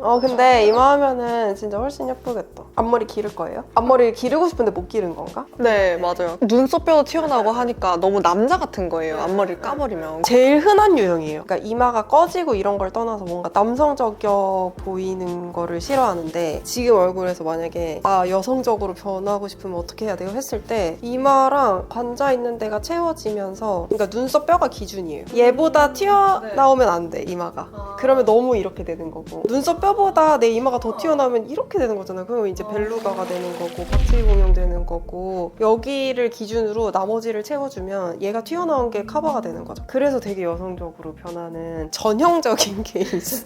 어 근데 이마 하면은 진짜 훨씬 예쁘겠다. 앞머리 기를 거예요? 앞머리 기르고 싶은데 못 기른 건가? 네, 맞아요. 눈썹뼈도 튀어나오고 하니까 너무 남자 같은 거예요. 앞머리를 까버리면. 제일 흔한 유형이에요. 그러니까 이마가 꺼지고 이런 걸 떠나서 뭔가 남성적여 보이는 거를 싫어하는데 지금 얼굴에서 만약에 나 여성적으로 변하고 싶으면 어떻게 해야 돼요? 했을 때 이마랑 관자 있는 데가 채워지면서 그러니까 눈썹 뼈가 기준이에요. 얘보다 튀어나오면 안 돼, 이마가. 그러면 너무 이렇게 되는 거고 눈썹 뼈 보다 내 이마가 더 튀어나오면 이렇게 되는 거잖아요. 그러면 이제 벨루가가 되는 거고 박쥐 공룡 되는 거고 여기를 기준으로 나머지를 채워주면 얘가 튀어나온 게 커버가 되는 거죠. 그래서 되게 여성적으로 변하는 전형적인 케이스.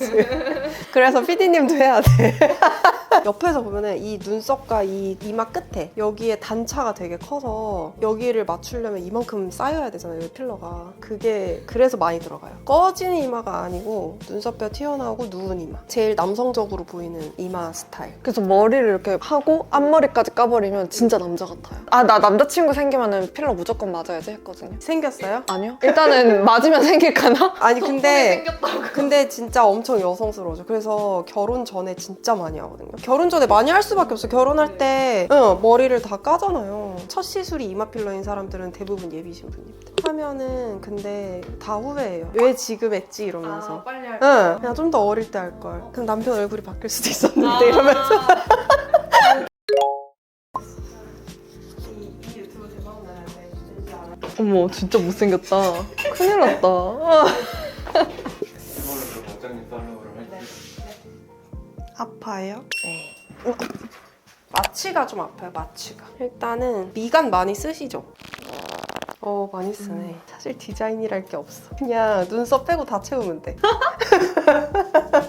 그래서 PD님도 해야 돼. 옆에서 보면은 이 눈썹과 이 이마 끝에 여기에 단차가 되게 커서 여기를 맞추려면 이만큼 쌓여야 되잖아요, 이 필러가. 그게 그래서 많이 들어가요. 꺼지는 이마가 아니고 눈썹뼈 튀어나오고 누운 이마. 제일 남성적으로 보이는 이마 스타일. 그래서 머리를 이렇게 하고 앞머리까지 까버리면 진짜 남자 같아요. 아, 나 남자친구 생기면은 필러 무조건 맞아야지 했거든요. 생겼어요? 아니요. 일단은 맞으면 생길까나? 아니 근데 근데 진짜 엄청 여성스러워져. 그래서 결혼 전에 진짜 많이 하거든요. 결혼 전에 많이 할 수밖에 없어. 결혼할 때 응, 머리를 다 까잖아요. 첫 시술이 이마 필러인 사람들은 대부분 예비신 분입니다. 하면은 근데 다 후회해요. 왜 지금 했지 이러면서. 빨리 할 응, 그냥 좀 더 어릴 때 할 걸. 그럼 남편 얼굴이 바뀔 수도 있었는데 이러면서. 이 유튜브 대박 나야 돼. 왠지 알아. 어머, 진짜 못생겼다. 큰일 났다. 아파요? 네. 마취가 좀 아파요, 마취가. 일단은 미간 많이 쓰시죠? 어, 많이 쓰네. 사실 디자인이랄 게 없어. 그냥 눈썹 빼고 다 채우면 돼.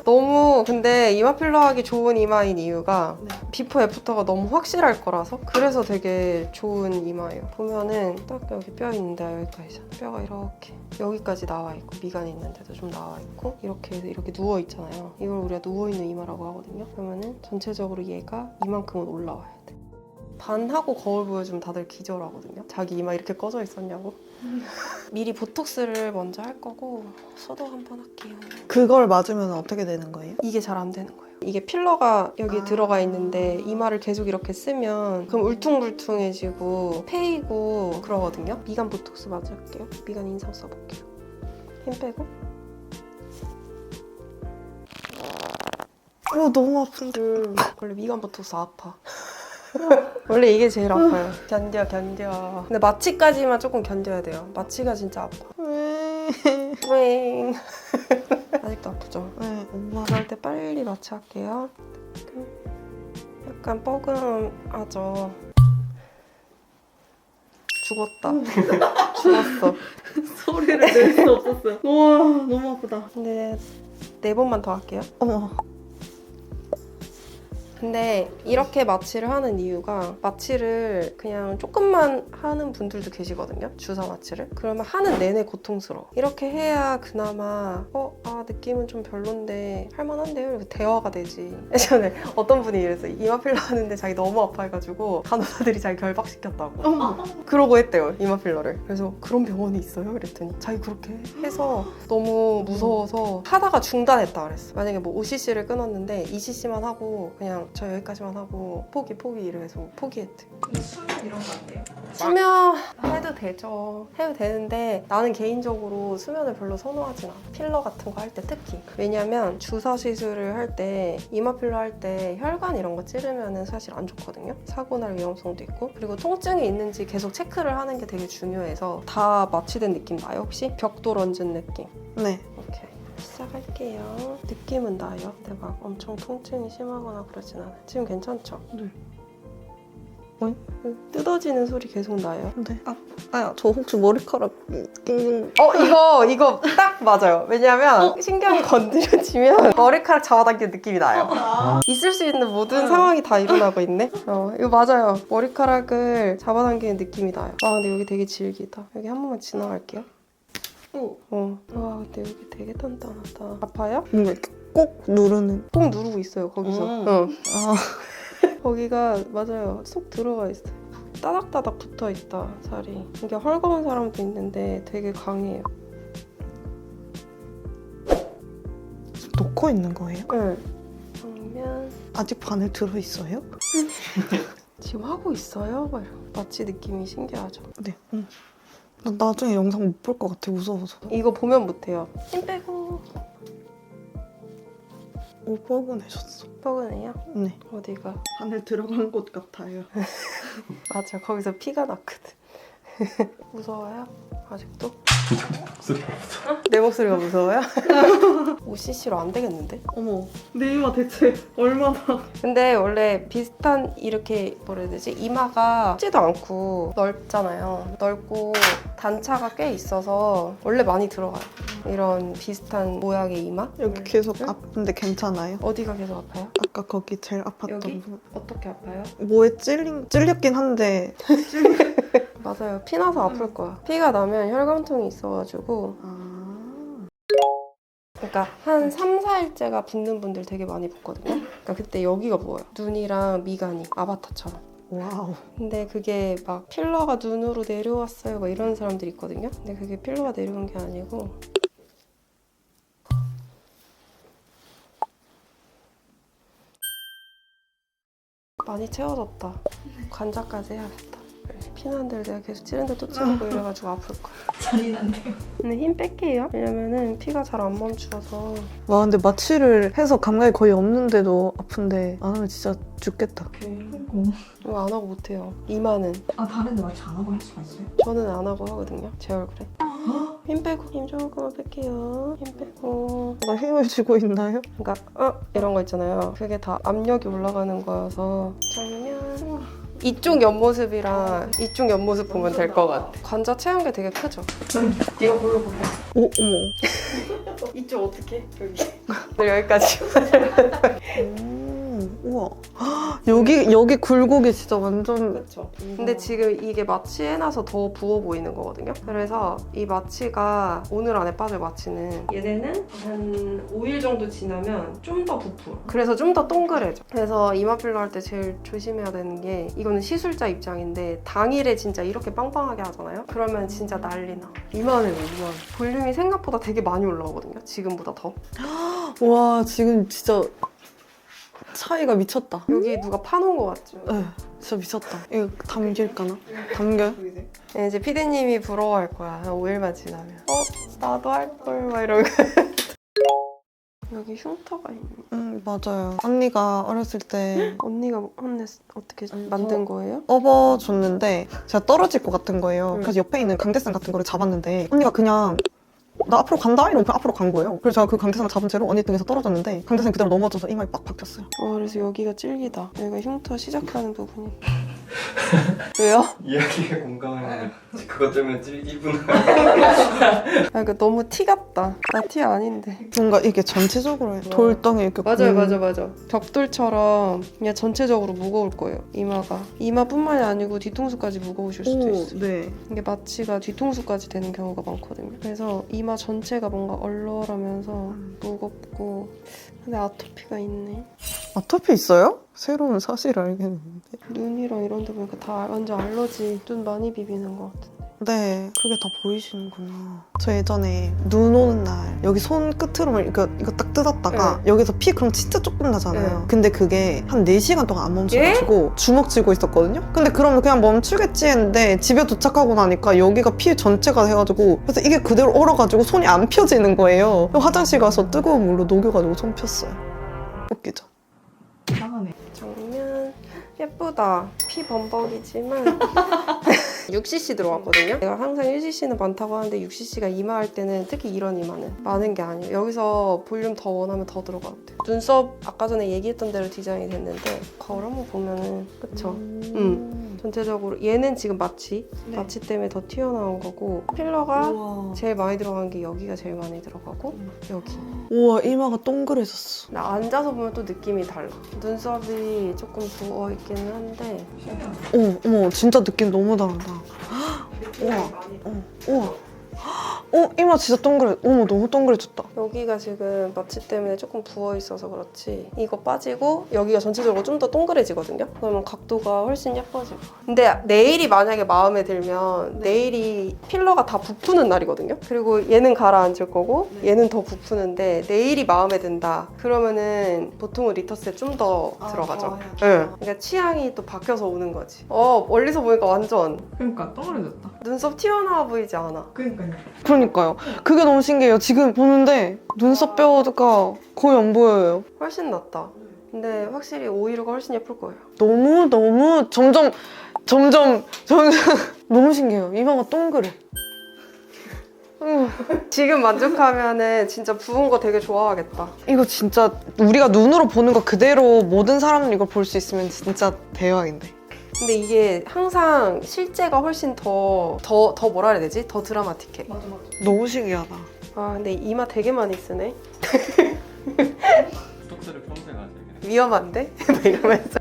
너무 근데 이마 필러 하기 좋은 이마인 이유가 비포 애프터가 너무 확실할 거라서 그래서 되게 좋은 이마예요. 보면은 딱 여기 뼈 있는데 여기까지 뼈가 이렇게 여기까지 나와 있고 미간 있는데도 좀 나와 있고 이렇게 이렇게 누워 있잖아요. 이걸 우리가 누워 있는 이마라고 하거든요. 그러면은 전체적으로 얘가 이만큼은 올라와야 돼. 반하고 거울 보여주면 다들 기절하거든요. 자기 이마 이렇게 꺼져 있었냐고. 미리 보톡스를 먼저 할 거고 소독 한번 할게요. 그걸 맞으면 어떻게 되는 거예요? 이게 잘 안 되는 거예요. 이게 필러가 여기 아. 들어가 있는데 이마를 계속 이렇게 쓰면 그럼 울퉁불퉁해지고 패이고 그러거든요. 미간 보톡스 맞을게요. 미간 인상 써볼게요. 힘 빼고. 어 너무 아픈데. 음, 원래 미간 보톡스 아파. 원래 이게 제일 아파요. 견뎌 견뎌. 근데 마취까지만 조금 견뎌야 돼요. 마취가 진짜 아파. 왜? 뿌잉. 아직도 아프죠? 네, 엄마. 그럴 때 빨리 마취할게요. 약간 뻐근하죠. 죽었다. 죽었어. 소리를 낼 수 없었어요. 우와 너무 아프다. 근데 네 번만 더 할게요. 어머. 근데 이렇게 마취를 하는 이유가 마취를 그냥 조금만 하는 분들도 계시거든요. 주사 마취를. 그러면 하는 내내 고통스러워. 이렇게 해야 그나마 어, 아 느낌은 좀 별론데 할만한데요? 이렇게 대화가 되지. 예전에 어떤 분이 이래서 이마 필러 하는데 자기 너무 아파해가지고 간호사들이 자기 결박시켰다고. 어머. 그러고 했대요 이마 필러를. 그래서 그런 병원이 있어요? 그랬더니 자기 그렇게 해서 너무 무서워서 하다가 중단했다 그랬어. 만약에 뭐 5cc를 끊었는데 2cc만 하고 그냥 저 여기까지만 하고 포기 포기 이래서 포기했대. 수면 이런 거 안 돼요? 수면 해도 되죠. 해도 되는데 나는 개인적으로 수면을 별로 선호하진 않아. 필러 같은 거 할 때 특히. 왜냐면 주사 시술을 할 때 이마 필러 할 때 혈관 이런 거 찌르면은 사실 안 좋거든요. 사고 날 위험성도 있고. 그리고 통증이 있는지 계속 체크를 하는 게 되게 중요해서 다 마취된 느낌 나요 혹시? 벽돌 얹은 느낌. 네. 시작할게요. 느낌은 나요. 근데 막 엄청 통증이 심하거나 그러진 않아요. 지금 괜찮죠? 네. 어? 뜯어지는 소리 계속 나요. 네. 아, 아야 저 혹시 머리카락. 어 이거 이거 딱 맞아요. 왜냐면 신경이 건드려지면 머리카락 잡아당기는 느낌이 나요. 있을 수 있는 모든 상황이 다 일어나고 있네. 어 이거 맞아요. 머리카락을 잡아당기는 느낌이 나요. 아 근데 여기 되게 질기다. 여기 한 번만 지나갈게요. 오. 어. 와 근데 여기 되게 단단하다. 아파요? 뭔가 이렇게 꼭 누르는. 꼭 누르고 있어요 거기서. 음. 어. 아. 거기가 맞아요. 쏙 들어가 있어요. 따닥따닥 붙어 있다 살이. 이게 헐거운 사람도 있는데 되게 강해요. 놓고 있는 거예요? 네. 정면 아직 바늘 들어 있어요? 지금 하고 있어요? 막 마치 느낌이 신기하죠. 네. 응. 나 나중에 영상 못 볼 것 같아 무서워서. 이거 보면 못해요. 힘 빼고 오 뻐근해졌어. 뻐근해요? 네. 어디가? 바늘 들어간 곳 같아요. 맞아 거기서 피가 났거든. 무서워요? 아직도? 목소리가 내 목소리가 무서워요? 5cc로 안 되겠는데? 어머. 내 이마 대체 얼마나 근데 원래 비슷한 이렇게 뭐라 해야 되지? 이마가 찌도 않고 넓잖아요. 넓고 단차가 꽤 있어서 원래 많이 들어가요. 이런 비슷한 모양의 이마? 여기 계속 응? 아픈데 괜찮아요? 어디가 계속 아파요? 아까 거기 제일 아팠던 여기? 부분. 어떻게 아파요? 뭐에 찔린 찔렸긴 한데. 맞아요. 피 나서 아플 거야. 피가 나면 혈관통이 있어가지고 아. 그러니까 한 3, 4일째가 붓는 분들 되게 많이 붓거든요. 그러니까 그때 여기가 부어요. 눈이랑 미간이 아바타처럼. 와우. 근데 그게 막 필러가 눈으로 내려왔어요. 막 이런 사람들이 있거든요. 근데 그게 필러가 내려온 게 아니고 많이 채워졌다. 관자까지 해야겠다. 피난들 내가 계속 찌른 데 또 찌르고 이래가지고 아플 거야. 잔인한데요. 근데 힘 뺄게요. 왜냐면은 피가 잘 안 멈춰서 와 근데 마취를 해서 감각이 거의 없는데도 아픈데 안 하면 진짜 죽겠다. 이거 안 하고 못해요. 이마는 아 다른 데 마취 안 하고 할 수가 있어요? 저는 안 하고 하거든요. 제 얼굴에. 힘 빼고 힘 조금만 뺄게요. 힘 빼고. 나 힘을 주고 있나요? 그러니까 어 이런 거 있잖아요. 그게 다 압력이 올라가는 거여서 정면 이쪽 옆모습이랑 이쪽 옆모습 보면 될 것 같아. 관자 채운 게 되게 크죠. 네가 골라볼래. 오 어머. 이쪽 어떻게? 여기. 네, 여기까지. 오, 우와. 헉, 여기 여기 굴곡이 진짜 완전 그렇죠. 근데 지금 이게 마취 해놔서 더 부어 보이는 거거든요. 그래서 이 마취가 오늘 안에 빠질 마취는 얘네는 한 5일 정도 지나면 좀 더 부풀어. 그래서 좀 더 동그래져. 그래서 이마 필러 할 때 제일 조심해야 되는 게 이거는 시술자 입장인데 당일에 진짜 이렇게 빵빵하게 하잖아요. 그러면 진짜 난리나. 이만해 이만. 볼륨이 생각보다 되게 많이 올라오거든요. 지금보다 더. 와 지금 진짜 차이가 미쳤다. 여기 누가 파놓은 거 같죠? 에 진짜 미쳤다. 이거 담길까나? 담겨요? 네, 이제 피디님이 부러워할 거야. 한 5일만 지나면. 어? 나도 할 걸. 막 이러고. 여기 흉터가 있네. 응 맞아요. 언니가 어렸을 때 언니가 혼냈 어떻게 만든 거예요? 업어줬는데 제가 떨어질 것 같은 거예요. 응. 그래서 옆에 있는 강대상 같은 거를 잡았는데 언니가 그냥 나 앞으로 간다 이러고 그냥 앞으로 간 거예요. 그래서 제가 그 강대상을 잡은 채로 언니 등에서 떨어졌는데 강대상 그대로 넘어져서 이마에 빡 박혔어요. 어, 그래서 여기가 찔기다. 여기가 흉터 시작하는 부분이. 왜요? 이야기에 공감하는데 그것 때문에 찔기구나 아, 그러니까 너무 티 같다. 나 티 아닌데. 뭔가 이게 전체적으로 돌덩이 이렇게 맞아요, 굴- 맞아, 맞아. 벽돌처럼 그냥 전체적으로 무거울 거예요. 이마가. 이마뿐만이 아니고 뒤통수까지 무거우실 수도 오, 있어요. 네. 이게 마취가 뒤통수까지 되는 경우가 많거든요. 그래서 이마 전체가 뭔가 얼얼하면서 무겁고 근데 아토피가 있네. 아토피 있어요? 새로운 사실을 알겠는데. 눈이랑 이런 데 보니까 다 완전 알러지 눈 많이 비비는 것 같은데. 네, 그게 다 보이시는구나. 저 예전에 눈 오는 날 여기 손 끝으로만 이거, 이거 딱 뜯었다가 여기서 피 그럼 진짜 조금 나잖아요. 네. 근데 그게 한 4시간 동안 안 멈춰가지고 주먹 쥐고 있었거든요. 근데 그러면 그냥 멈추겠지 했는데 집에 도착하고 나니까 여기가 피 전체가 해가지고 그래서 이게 그대로 얼어가지고 손이 안 펴지는 거예요. 화장실 가서 뜨거운 물로 녹여가지고 손 폈어요. 웃기죠? 예쁘다. 피 범벅이지만 6cc 들어왔거든요. 내가 항상 1cc는 많다고 하는데 6cc가 이마할 때는 특히 이런 이마는 많은 게 아니에요. 여기서 볼륨 더 원하면 더 들어가도 돼. 눈썹 아까 전에 얘기했던 대로 디자인이 됐는데 거울 한번 보면은 그쵸? 음. 전체적으로 얘는 지금 마취 네. 마취 때문에 더 튀어나온 거고 필러가 우와. 제일 많이 들어간 게 여기가 제일 많이 들어가고 여기 우와, 이마가 동그래졌어. 나 앉아서 보면 또 느낌이 달라 눈썹이 조금 부어 있기는 한데 어, 어머, 진짜 느낌 너무 다르다. 우와. 많이 어, 우와. 어 이마 진짜 동그래. 어머 너무 동그래졌다. 여기가 지금 마취 때문에 조금 부어 있어서 그렇지 이거 빠지고 여기가 전체적으로 좀 더 동그래지거든요? 그러면 각도가 훨씬 예뻐지고. 근데 내일이 만약에 마음에 들면 내일이 필러가 다 부푸는 날이거든요? 그리고 얘는 가라앉을 거고 얘는 더 부푸는데 내일이 마음에 든다. 그러면은 보통은 리터스에 좀더 들어가죠. 응. 그러니까 취향이 또 바뀌어서 오는 거지. 어 멀리서 보니까 완전. 그러니까 동그래졌다. 눈썹 튀어나와 보이지 않아 그러니까요. 그러니까요. 그게 너무 신기해요. 지금 보는데 눈썹 뼈가 거의 안 보여요. 훨씬 낫다 근데 확실히 오이루가 훨씬 예쁠 거예요 너무 너무 점점 점점 점점 너무 신기해요. 이마가 동그래. 음, 지금 만족하면은 진짜 부은 거 되게 좋아하겠다. 이거 진짜 우리가 눈으로 보는 거 그대로 모든 사람들이 이걸 볼 수 있으면 진짜 대박인데. 근데 이게 항상 실제가 훨씬 더, 더, 더 뭐라 해야 되지? 더 드라마틱해. 맞아 맞아. 너무 신기하다. 아, 근데 이마 되게 많이 쓰네. 스톡스를 평생 하세요. 위험한데? 막 이러면서.